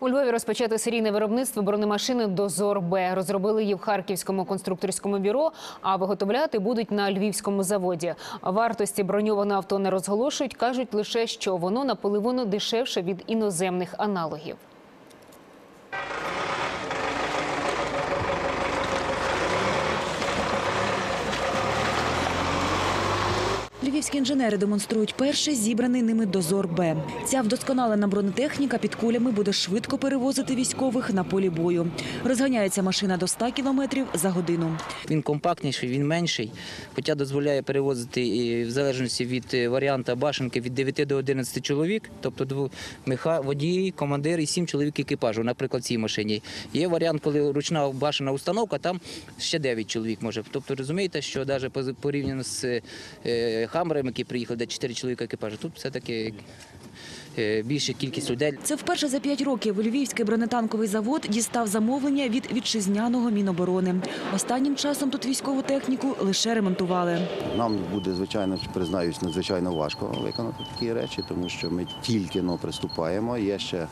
У Львові розпочато серійне виробництво бронемашини Дозор Б. Розробили її в Харківському конструкторському бюро, а виготовляти будуть на львівському заводі. Вартості броньоване авто не розголошують. кажуть лише, що воно наполовину дешевше від іноземних аналогів. Львівські інженери демонструють перший зібраний ними дозор Б. Ця вдосконалена бронетехніка під кулями буде швидко перевозити військових на полі бою. Розганяється машина до 100 кілометрів за годину. Він компактніший, він менший, хоча дозволяє перевозити і в залежності від е, варіанта башенки від 9 до 11 чоловік, тобто водій, командир і 7 чоловік екіпажу, наприклад, цій машині. Є варіант, коли ручна башена установка, там ще 9 чоловік може. Тобто розумієте, що навіть порівняно з е, хамерами, які приїхали, де 4 чоловіка екіпажу, тут все-таки е, більша кількість людей. Це вперше за п'ять років Львівський бронетанковий завод дістав замовлення від вітчизняного міноборони. Останнім часом тут військову техніку лише ремонтували. Нам буде, звичайно, признаюсь, надзвичайно важко виконати такі речі, тому що ми тільки но приступаємо. Є ще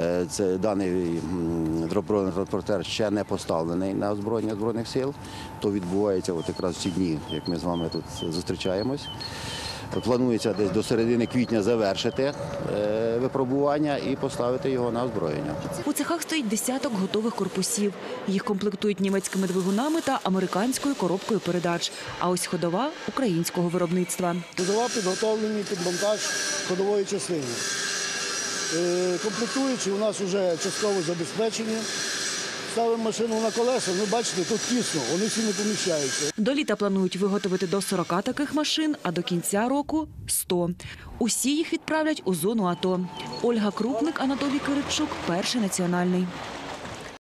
е, це даний м, транспортер ще не поставлений на озброєння збройних сил. То відбувається от якраз ці дні, як ми з вами тут зустрічаємось. Планується десь до середини квітня завершити е, випробування і поставити його на озброєння. У цехах стоїть десяток готових корпусів. Їх комплектують німецькими двигунами та американською коробкою передач. А ось ходова українського виробництва. Кузова підготовлені під монтаж ходової частини. Е, Комплектуючі у нас вже частково забезпечені. Ставимо машину на колеса, ну бачите, тут тісно, вони всі не поміщаються. До літа планують виготовити до 40 таких машин, а до кінця року 100. Усі їх відправлять у зону АТО. Ольга Крупник, Анатолій Киричук, перший національний.